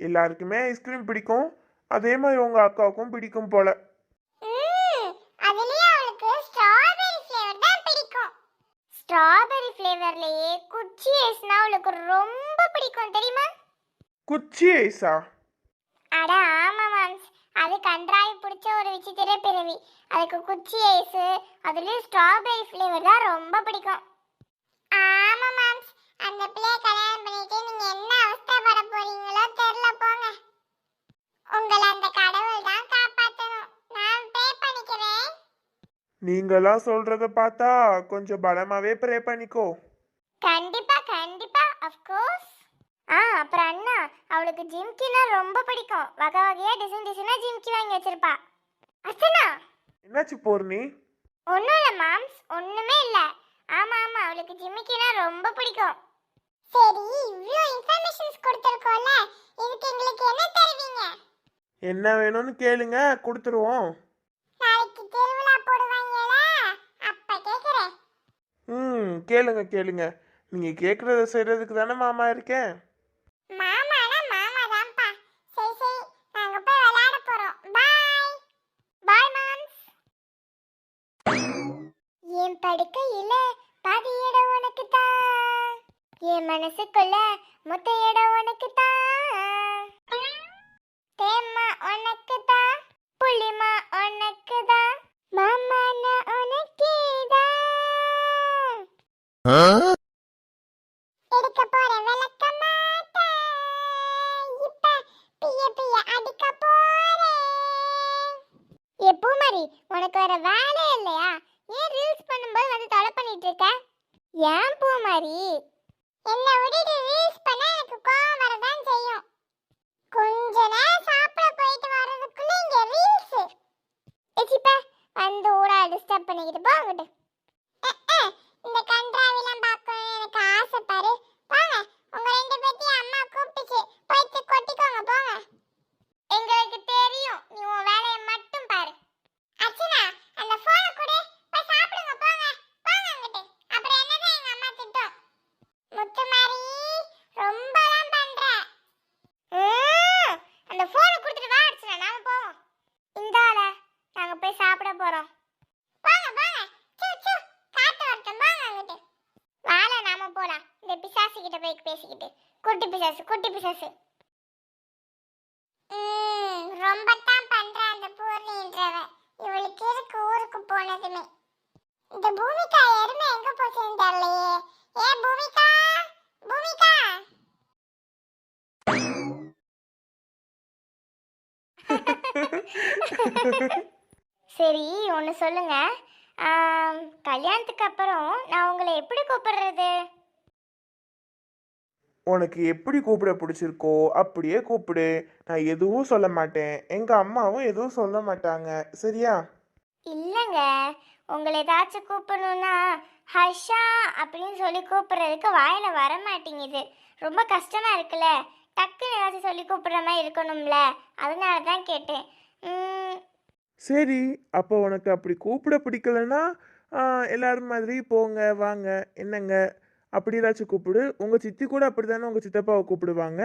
எல்லாருக்குமே ஐஸ்கிரீம் பிடிக்கும். அதே மாதிரி உங்க அக்காவுக்கும் பிடிக்கும் போல. ம், அதுலயும் அவளுக்கு ஸ்ட்ராபெரி ஃப்ளேவர்லயே குச்சி ஐஸ்னா அவளுக்கு ரொம்ப பிடிக்கும் தெரியுமா? குச்சி ஐஸா அட ஆமா மாம்ஸ். அது கன்றாவி பிடிச்ச ஒரு விசித்திர பிறவி. அதுக்கு குச்சி ஐஸ் அதுலயும் ஸ்ட்ராபெரி ஃப்ளேவர் தான் ரொம்ப பிடிக்கும். ஆமா மாம்ஸ். அந்த பிள்ளைய கல்யாணம் பண்ணிட்டு நீங்க என்ன அவஸ்தைப்பட போறீங்களோ தெரியல போங்க. உங்களை அந்த கடவுள் தான் காப்பாத்தணும். நான் பே பண்ணிக்கிறேன். நீங்களாம் சொல்றத பார்த்தா கொஞ்சம் பலமாவே ப்ரே பண்ணிக்கோ. கண்டிப்பா கண்டிப்பா ஆஃப் கோர்ஸ் ஆ அப்புறம் அண்ணா அவளுக்கு ஜிம்கினா ரொம்ப பிடிக்கும். வகை வகையா டிசைன் டிசைனா ஜிம்கி வாங்கி வச்சிருப்பா. அர்ச்சனா! என்னாச்சு பூர்ணி? ஒன்றும் இல்லை மாம்ஸ் ஒன்றுமே இல்லை. ஆமாம் ஆமாம் அவளுக்கு ஜிம்மிக்கினா ரொம்ப பிடிக்கும். சரி இவ்வளோ இன்ஃபர்மேஷன்ஸ் கொடுத்துருக்கோம்ல இதுக்கு எங்களுக்கு என்ன தருவீங்க? என்ன வேணும்னு கேளுங்க கொடுத்துருவோம். நாளைக்கு திருவிழா போடுவாங்கல்ல அப்ப கேக்குறேன். ம் கேளுங்க கேளுங்க. நீங்க கேட்கறத செய்யறதுக்கு தானே மாமா இருக்கேன். மாமானா மாமா தான்ப்பா சரி சரி நாங்க போய் விளையாட போறோம். பாய் பாய் மாம்ஸ் என் படுக்கையில உனக்கு தான் என் மனசுக்குள்ள மொத்த இடம் உனக்கு தான் தேம்மா உனக்கு தான் புளிமா உனக்கு தான் மாமா நான் உனக்கே தான் எடுக்க போற விளக்க மாட்டேன் இப்ப பிய பிய அடிக்க போறேன் ஏ பூமாரி உனக்கு வேற வேலை இல்லையா? ஏன் ரீல்ஸ் பண்ணும்போது வந்து தொலை பண்ணிட்டு இருக்க? ஏன் பூமாரி? என்ன விட்டுட்டு ரீல்ஸ் பண்ண எனக்கு கோவம் வரதான் செய்யும் கொஞ்ச நேரம் சாப்பிட போயிட்டு வர்றதுக்குள்ள இங்க ரீல்ஸ் எச்சிப்பா வந்து ஊரா டிஸ்டர்ப் பண்ணிக்கிட்டு போ அங்கிட்டு அஹ், அஹ், இந்த கன்றாவிலாம் பார்க்கணும்னு எனக்கு ஆசை பாரு போங்க உங்க ரெண்டு பேத்தையும் அம்மா கூப்பிட்டுச்சு போயிட்டு கொட்டிக்கோங்க போங்க எங்களுக்கு தெரியும் நீ உன் வேலையை மட்டும் பாரு அர்ச்சனா அந்த போனை கொடு போய் சாப்பிடுங்க போங்க போங்க அங்கிட்டு அப்புறம் என்னதான் எங்க அம்மா திட்டம் முத்துமாரி ரொம்ப தான் பண்ற ம், அந்த போனை கொடுத்துட்டு வா அர்ச்சனா நாம போவோம் இந்தால நாங்க போய் சாப்பிட போறோம் போங்க போங்க சு சு காத்து வரட்டும் போங்க அங்கிட்டு வாழ நாம போலாம் இந்த பிசாசு கிட்ட போய் பேசிக்கிட்டு குட்டி பிசாசு குட்டி பிசாசு ம், ரொம்ப தான் பண்றா அந்த பூர்ணின்றவ இவளுக்கு இருக்கு ஊருக்கு போனதுமே இந்த பூமிகா எருமை எங்க போச்சுன்னு தெரியலையே ஏ பூமிகா பூமிகா சரி ஒன்று சொல்லுங்க. ஆம், கல்யாணத்துக்கு அப்புறம் நான் உங்களை எப்படி கூப்பிடுறது? உனக்கு எப்படி கூப்பிட பிடிச்சிருக்கோ அப்படியே கூப்பிடு. நான் எதுவும் சொல்ல மாட்டேன். எங்க அம்மாவும் எதுவும் சொல்ல மாட்டாங்க. சரியா? இல்லைங்க. உங்களை ஏதாச்சும் கூப்பிடணும்னா ஹர்ஷா அப்படின்னு சொல்லி கூப்பிடுறதுக்கு வாயில வர மாட்டேங்குது ரொம்ப கஷ்டமா இருக்குல்ல. டக்குன்னு ஏதாச்சும் சொல்லி கூப்பிடுற மாதிரி இருக்கணும்ல. அதனால தான் கேட்டேன் சரி அப்போ உனக்கு அப்படி கூப்பிட பிடிக்கலன்னா எல்லாரும் மாதிரி போங்க வாங்க என்னங்க? அப்படி ஏதாச்சும் கூப்பிடு. உங்க சித்தி கூட அப்படிதானே உங்க சித்தப்பாவை கூப்பிடுவாங்க?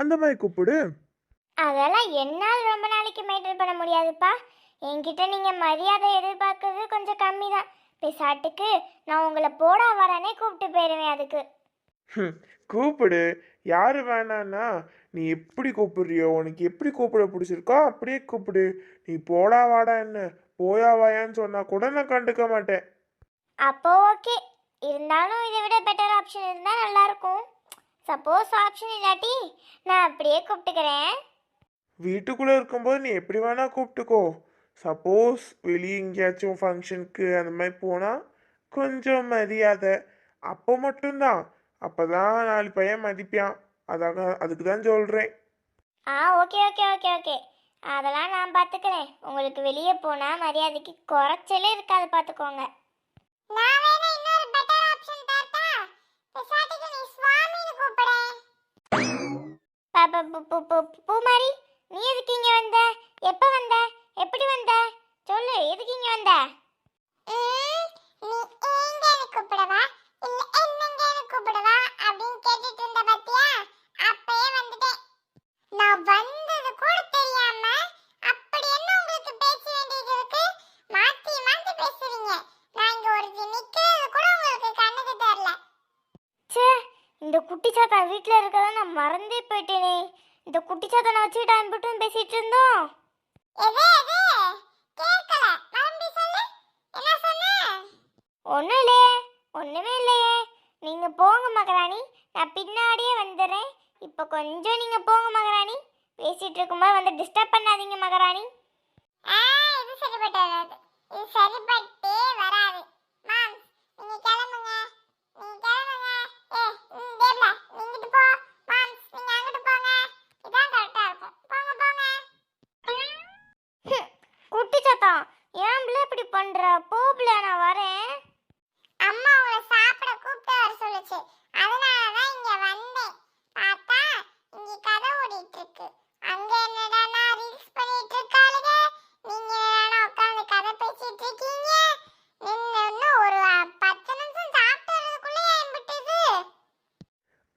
அந்த மாதிரி கூப்பிடு. அதெல்லாம் என்னால் ரொம்ப நாளைக்கு மெயின்டைன் பண்ண முடியாதுப்பா. என்கிட்ட நீங்கள் மரியாதை எதிர்பார்க்கறது கொஞ்சம் கம்மி தான் பேசாட்டுக்கு நான் உங்களை போடா வரானே கூப்பிட்டு போயிடுவேன் அதுக்கு. கூப்பிடு. யாரு வேணான்னா நீ எப்படி கூப்பிடுறியோ உனக்கு எப்படி கூப்பிட பிடிச்சிருக்கோ அப்படியே கூப்பிடு. நீ போடா வாடா என்ன? போயா வாயான்னு சொன்னா கூட நான் கண்டுக்க மாட்டேன். அப்போ ஓகே. இருந்தாலும் இதை விட பெட்டர் ஆப்ஷன் இருந்தால் நல்லாயிருக்கும். சப்போஸ் ஆப்ஷன் இல்லாட்டி நான் அப்படியே கூப்பிட்டுக்கிறேன். வீட்டுக்குள்ள இருக்கும்போது நீ எப்படி வேணா கூப்பிட்டுக்கோ. சப்போஸ் வெளியே எங்கேயாச்சும் ஃபங்க்ஷனுக்கு அந்த மாதிரி போனா கொஞ்சம் மரியாதை. அப்போ மட்டும்தான். அப்பதான் நாலு பையன் மதிப்பான். அதாக அதுக்கு தான் சொல்றேன். ஆ ஓகே ஓகே ஓகே ஓகே. அதெல்லாம் நான் பார்த்துக்கிறேன் உங்களுக்கு வெளியே போனால் மரியாதைக்கு குறைச்சலே இருக்காது பார்த்துக்கோங்க பூமாரி நீ எதுக்கு இங்க வந்த? எப்ப வந்த? எப்படி வந்த? சொல்லு எதுக்கு இங்க வந்த நீ எங்கன்னு கூப்பிடவா இல்ல என்னங்கன்னு கூப்பிடவா அப்படின்னு கேட்டுட்டு இருந்த பாத்தியா அப்பயே வந்துட்டேன் நான் இந்த குட்டி சாத்தா வீட்டில் இருக்கிறத நான் மறந்தே போயிட்டேனே இந்த குட்டி சாத்தா நான் வச்சுக்கிட்டு அன்பட்டும் பேசிட்டு இருந்தோம் ஒன்றும் இல்லையே. ஒன்றுமே இல்லையே. நீங்கள் போங்க மகராணி. நான் பின்னாடியே வந்துடுறேன். இப்போ கொஞ்சம் நீங்கள் போங்க மகராணி. பேசிட்டு இருக்கும்போது வந்து டிஸ்டர்ப் பண்ணாதீங்க மகராணி. ஆ இது சரிப்பட்டு வராது. இது சரிப்பட்டே வராது. மாம் நீங்க கிளம்புங்க. நீங்க கிளம்புங்க. ஏ ம் தேவ்ல நீங்கிட்டு போ.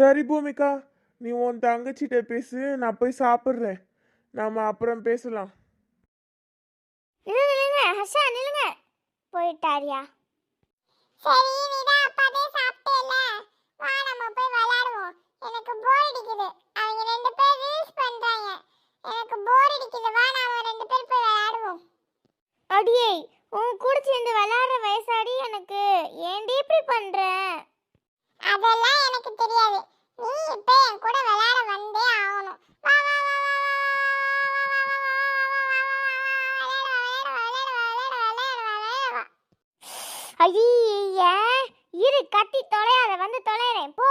சரி பூமிகா நீ உன் தங்கச்சிட்ட பேசு நான் போய் சாப்பிட்றேன். நாம அப்புறம் பேசலாம். நில்லுங்க ஹர்ஷா நில்லுங்க. போயிட்டாரியா? சரி நீதான் அப்பாதே சாப்பிட்டேல வா நம்ம போய் விளையாடுவோம். எனக்கு போர் அடிக்குது. அவங்க ரெண்டு பேர் ரீல்ஸ் பண்றாங்க. எனக்கு போர் அடிக்குது. வா நாம ரெண்டு பேர் போய் விளையாடுவோம். அடியே உன் கூட சேர்ந்து விளையாடுற வயசாடி எனக்கு. ஏன்டி இப்படி பண்ற? அதெல்லாம் எனக்கு தெரியாது நீ இப்போ என் கூட விளையாட வந்தே ஆகணும் வா வா வா வா ஐய இரு கத்தி தொலையாத வந்து தொலைறேன் போ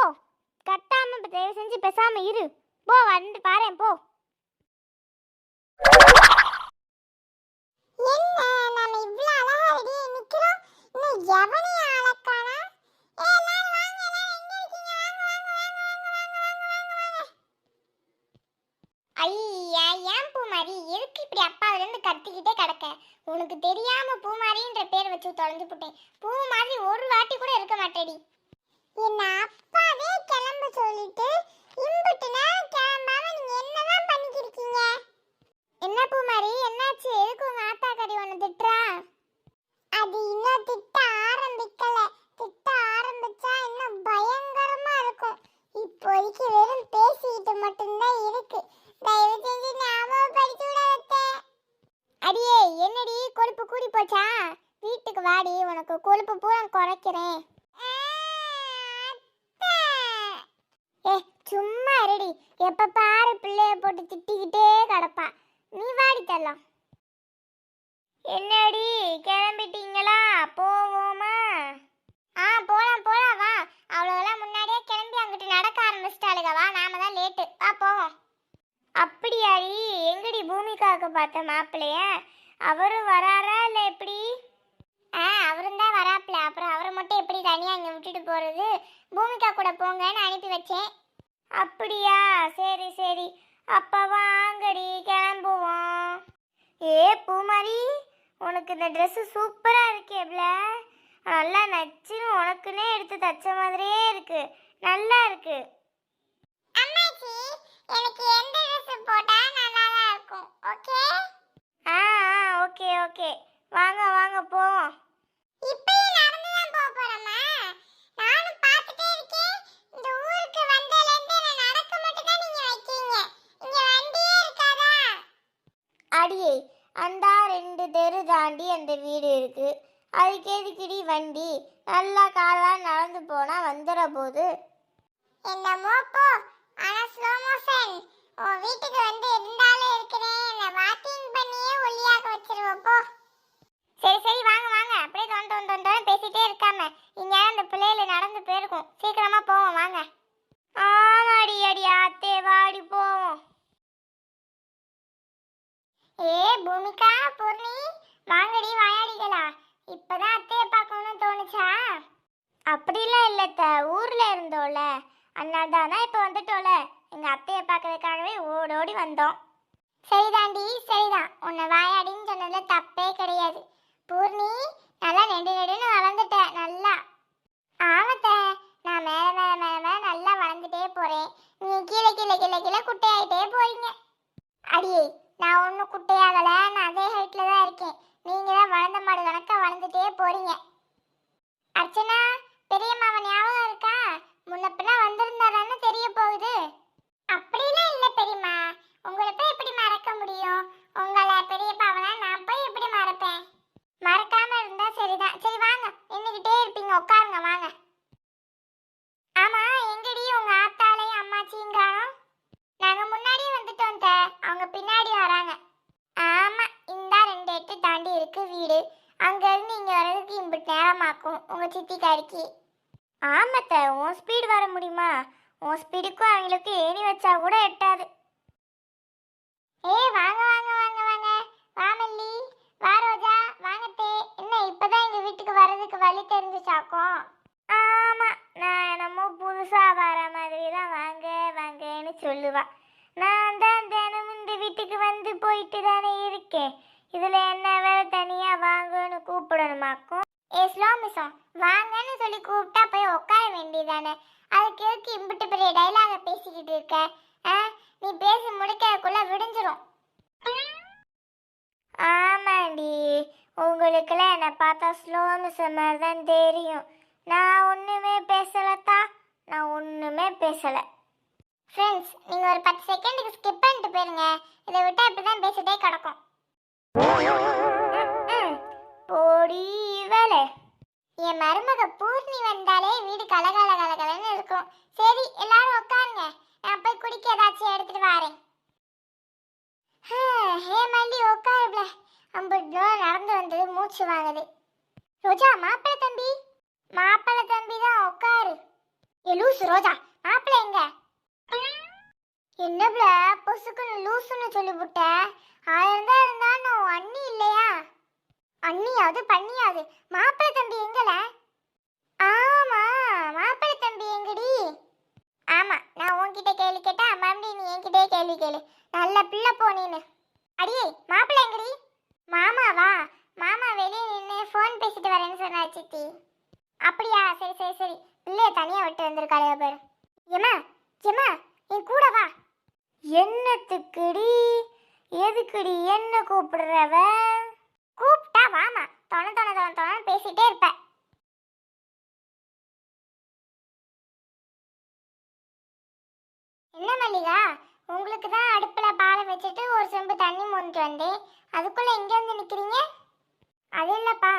கட்டாம தயவு செஞ்சு பேசாம இரு போ வந்து பாறேன் போ என்ன நம்ம இவ்வளவு அழகா ரெடியே நிக்கிறோம் இன்னும் எவனையும் அழக்கானா பூமாரி எதுக்கு இப்படி அப்பாவில இருந்து கத்திக்கிட்டே கிடக்க? உனக்கு தெரியாம பூமாரின்ற பேர் வச்சு தொலைஞ்சு போட்டேன். பூ மாதிரி ஒரு வாட்டி கூட இருக்க மாட்டேடி. என்ன அப்பாவே கிளம்ப சொல்லிட்டு இம்புட்டுனா கிளம்பாம நீங்க என்னதான் பண்ணிக்கிருக்கீங்க? என்ன பூமாரி என்னாச்சு? எதுக்கு உங்க ஆத்தா கறி ஒன்று திட்டுறா அது இன்னும் திட்ட ஆரம்பிக்கல திட்ட ஆரம்பிச்சா இன்னும் பயங்கரமா இருக்கும் இப்போதைக்கு வெறும் பேசிக்கிட்டு மட்டும்தான் இருக்கு தயவு செஞ்சு ஞாபகப்படுத்தி விடாதே அடியே என்னடி கொழுப்பு கூடி போச்சா வீட்டுக்கு வாடி உனக்கு கொழுப்பு பூரா குறைக்கிறேன் ஏ சும்மா இருடி எப்ப பாரு பிள்ளைய போட்டு திட்டிக்கிட்டே கிடப்பா நீ வாடி தரலாம் என்னடி கிளம்பிட்டீங்களா போவோமா ஆ போலாம் போலாம் வா அவ்வளோலாம் முன்னாடியே கிளம்பி அங்கிட்டு நடக்க ஆரம்பிச்சிட்டாளுங்க வா நாம தான் லேட்டு வா போவோம் அப்படியாடி எங்கடி பார்க்க பார்த்த மாப்பிள்ளைய? அவரும் வராரா இல்லை எப்படி? ஆ அவரும் தான் வராப்பில்ல அப்புறம் அவரை மட்டும் எப்படி தனியாக இங்கே விட்டுட்டு போகிறது பூமிகா கூட போங்கன்னு அனுப்பி வச்சேன். அப்படியா? சரி சரி. அப்போ வாங்கடி கிளம்புவோம். ஏ பூமாரி உனக்கு இந்த ட்ரெஸ்ஸு சூப்பராக இருக்கேப்ல நல்லா நச்சுன்னு உனக்குன்னே எடுத்து தச்ச மாதிரியே இருக்கு. நல்லா இருக்கு. அம்மாச்சி எனக்கு எந்த ட்ரெஸ் போட்டா இருக்கும். ஓகே ஆ ஆ ஓகே ஓகே வாங்க வாங்க போவோம். இப்பயே நடந்து தான் போக போறோமா? நானும் பார்த்துட்டே இருக்கேன். இந்த ஊருக்கு வந்ததுல இருந்து நான் நடக்க மட்டும் தான் நீங்க வைக்கீங்க இங்க வண்டியே இருக்காதா? அடியே அந்தா ரெண்டு தெரு தாண்டி அந்த வீடு இருக்கு. அதுக்கு எதுக்குடி வண்டி? நல்லா காலா நடந்து போனா வந்துட போது. என்னமோ போ. ஆனா ஸ்லோ மோஷன் உன் வீட்டுக்கு வந்து இருந்தாலும் இருக்கிறேன் இந்த வாக்கிங் பண்ணியே ஒல்லியாக வச்சிருவோம் போ. சரி சரி வாங்க வாங்க. அப்படியே தொண்டு தொண்டு தொண்டு பேசிட்டே இருக்காம இங்க அந்த பிள்ளையில நடந்து போயிருக்கும். சீக்கிரமா போவோம் வாங்க. ஆமாடி அடி ஆத்தே வாடி போவோம். ஏ பூமிகா பூர்ணி வாங்கடி வாயாடிகளா. இப்பதான் அத்தைய பார்க்கணும்னு தோணுச்சா? அப்படிலாம் இல்லத்த ஊர்ல இருந்தோல அதனால தான் இப்போ வந்துட்டோல எங்க அத்தையை பார்க்கறதுக்காகவே ஓடோடி வந்தோம். சரிதாண்டி சரிதான். உன்னை வாயாடின்னு சொன்னதுல தப்பே கிடையாது. பூர்ணி நல்லா நெடு நெடுன்னு வளர்ந்துட்ட நல்லா. ஆமத்த நான் மேலே மேலே மேலே மேலே நல்லா வளர்ந்துட்டே போறேன். நீங்க கீழே கீழே கீழே கீழே குட்டையாயிட்டே போறீங்க. அடியே நான் ஒன்றும் குட்டையாகலை நான் அதே ஹைட்டில் தான் இருக்கேன். நீங்கள் தான் வளர்ந்த மாடு கணக்கா வளர்ந்துட்டே போறீங்க அர்ச்சனா பெரியம்மாவை ஞாபகம் இருக்கா முன்ன பின்ன வந்திருந்தாதானே தெரிய போகுது அப்படிலாம் இல்லை பெரியம்மா உங்களை போய் எப்படி மறக்க முடியும் உங்களை பெரியப்பாவெல்லாம் நான் போய் எப்படி மறப்பேன் மறக்காம இருந்தா சரிதான் சரி வாங்க நின்றுக்கிட்டே இருப்பீங்க உட்காருங்க வாங்க ஆமா எங்கடி உங்க ஆத்தாலையும் அம்மாச்சியும் காணோம் நாங்க முன்னாடியே வந்துட்டோம் த அவங்க பின்னாடி வராங்க ஆமா இந்த ரெண்டு எட்டு தாண்டி இருக்கு வீடு. அங்க இருந்து வர்றதுக்கு இம்பிட்டு நேரமாக்கும். உங்க சித்திக்காரிக்கு. ஆமாத்த உன் ஸ்பீடு வர முடியுமா? உன் ஸ்பீடுக்கும் அவங்களுக்கு ஏணி வச்சா கூட எட்டாது. ஏய் வாங்க வாங்க வாங்க வாங்க. வாமல்லி வா ரோஜா. வாங்கத்தே என்ன இப்பதான் எங்க வீட்டுக்கு வர்றதுக்கு வழி தெரிஞ்சுச்சாக்கும் ஆமா நான் என்னமோ புதுசா வர மாதிரி தான் வாங்க வாங்கன்னு சொல்லுவா. நான் தான் தினமும் இந்த வீட்டுக்கு வந்து போயிட்டு தானே இருக்கேன். இதுல என்ன வேலை மருமக பூர்ணி வந்தாலே வீடு கலகல கலகலன்னு இருக்கும். சரி எல்லாரும் உட்காருங்க நான் போய் குடிக்க ஏதாச்சும் எடுத்துட்டு வரேன். ஹே மல்லி உட்காருப்ல ஐம்பது நடந்து வந்தது மூச்சு வாங்குது. ரோஜா மாப்பிள்ள தம்பி? மாப்பிள்ள தம்பி தான் உட்காரு ஏ லூசு ரோஜா மாப்பிள்ள எங்க? என்னப்ல பொசுக்குன்னு லூசுன்னு சொல்லிவிட்ட ஆயிரம் தான் இருந்தா நான் அண்ணி இல்லையா? அண்ணியாவது பண்ணியாவது. மா தம்பி எங்கல ஆமா மாப்பிள்ளை தம்பி எங்கடி ஆமா நான் உன்கிட்ட கேள்வி கேட்டா மறுபடியும் நீ என்கிட்டயே கேள்வி கேளு நல்ல பிள்ளை போ நீனு அடியே மாப்பிள்ளை எங்கடி மாமாவா மாமா வெளியே நின்று ஃபோன் பேசிட்டு வரேன்னு சொன்னா சித்தி அப்படியா சரி சரி சரி பிள்ளைய தனியா விட்டு வந்திருக்காளே பாரு ஏமா ஏமா என் கூட வா என்னத்துக்குடி எதுக்குடி என்ன கூப்பிடுறவ? கூப்பிட்டா வாமா. தொண தொண தொண தொண பேசிட்டே இருப்ப. என்ன மல்லிகா? உங்களுக்கு தான் அடுப்பில் பாலை வச்சுட்டு ஒரு செம்பு தண்ணி மொண்டு வந்தேன். அதுக்குள்ளே எங்கே வந்து நிற்கிறீங்க அது இல்லைப்பா.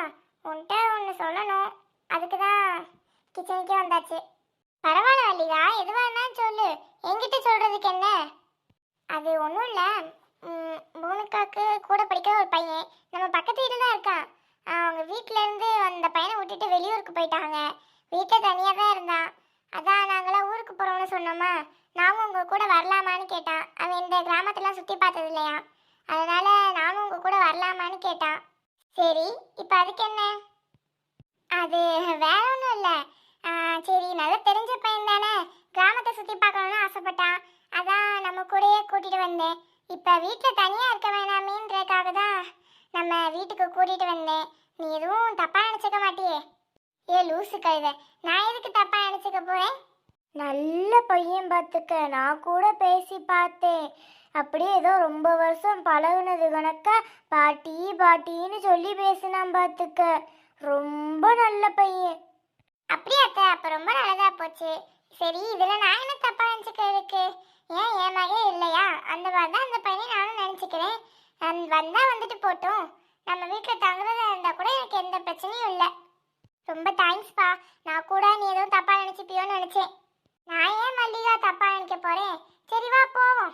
உன்கிட்ட ஒன்று சொல்லணும். அதுக்கு தான் கிச்சனுக்கே வந்தாச்சு. பரவாயில்ல மல்லிகா. எதுவாக இருந்தாலும் சொல்லு. என்கிட்ட சொல்கிறதுக்கு என்ன? அது ஒன்றும் இல்லை. பூமிக்காக்கு பையன். நம்ம பக்கத்து வீட்டில் தான் இருக்கான். அவங்க வீட்டில இருந்து அந்த பையனை விட்டுட்டு வெளியூருக்கு போயிட்டாங்க. வீட்டில் தனியாக தான் இருந்தான். அதான் நாங்களாம் ஊருக்கு போகிறோம்னு சொன்னோமா? நானும் உங்கள் கூட வரலாமான்னு கேட்டான். அவன் இந்த கிராமத்தெல்லாம் சுற்றி பார்த்தது இல்லையா? அதனால நானும் உங்கள் கூட வரலாமான்னு கேட்டான். சரி இப்போ அதுக்கு என்ன? அது வேற ஒன்றும் இல்லை. சரி நல்லா தெரிஞ்ச பையன் தானே. கிராமத்தை சுற்றி பார்க்கணும்னு ஆசைப்பட்டான். அதான் நம்ம கூடயே கூட்டிகிட்டு வந்தேன். இப்போ வீட்டில் தனியாக இருக்க வேணாமேன்றதுக்காக தான் நம்ம வீட்டுக்கு கூட்டிகிட்டு வந்தேன். நீ எதுவும் தப்பாக நினச்சிக்க மாட்டியே. ஏ லூசு கழுத. நான் எதுக்கு தப்பாக நினச்சிக்க போகிறேன் நல்ல பையன் பார்த்துக்க நான் கூட பேசி பார்த்தேன். அப்படியே ஏதோ ரொம்ப வருஷம் பழகுனது கணக்கா பாட்டி பாட்டின்னு சொல்லி பேசினான் பார்த்துக்க ரொம்ப நல்ல பையன். அப்படியா அத்தை? அப்போ ரொம்ப நல்லதாக போச்சு. சரி இதில் நான் என்ன தப்பா நினைச்சுக்கிறதுக்கு ஏன் என் மகன் இல்லையா? அந்த மாதிரி தான் அந்த பையனை நானும் நினச்சிக்கிறேன். அந் வந்துட்டு போட்டும். நம்ம வீட்டில் தங்குறதா இருந்தால் கூட எனக்கு எந்த பிரச்சனையும் இல்லை. ரொம்ப தேங்க்ஸ்ப்பா நான் கூட நீ எதுவும் தப்பாக நினச்சிப்பியோன்னு நினச்சேன். நான் ஏன் மல்லிகா தப்பாக நினைக்க போறேன்? சரி வா போவோம்.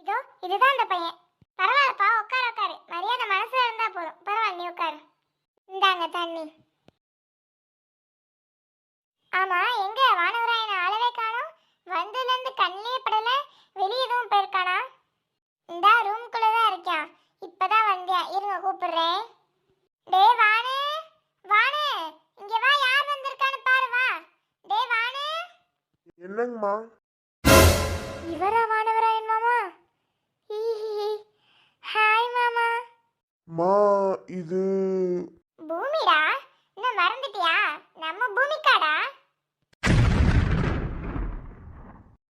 இதோ இதுதான் அந்த பையன். பரவாயில்லப்பா உட்கார உட்காரு. மரியாதை மனசில் இருந்தால் போதும். பரவாயில்ல நீ உட்காரு. இந்தாங்க தண்ணி. ஆமா எங்கே? வானவராயனை ஆளவே காண வந்ததுலேருந்து கண்ணிலே படல வெளியே எதுவும் போயிருக்கானா? இந்தா ரூம்குள்ளே தான் இருக்கேன் இப்போ தான் வந்தேன் இருங்க கூப்பிடுறேன். டே வானு வானு இங்கே வா யார் வந்திருக்கான்னு பாரு வா. டே வானு என்னங்கம்மா? இவரா வானவரா என் மாமா? ஹாய் மாமா. மா இது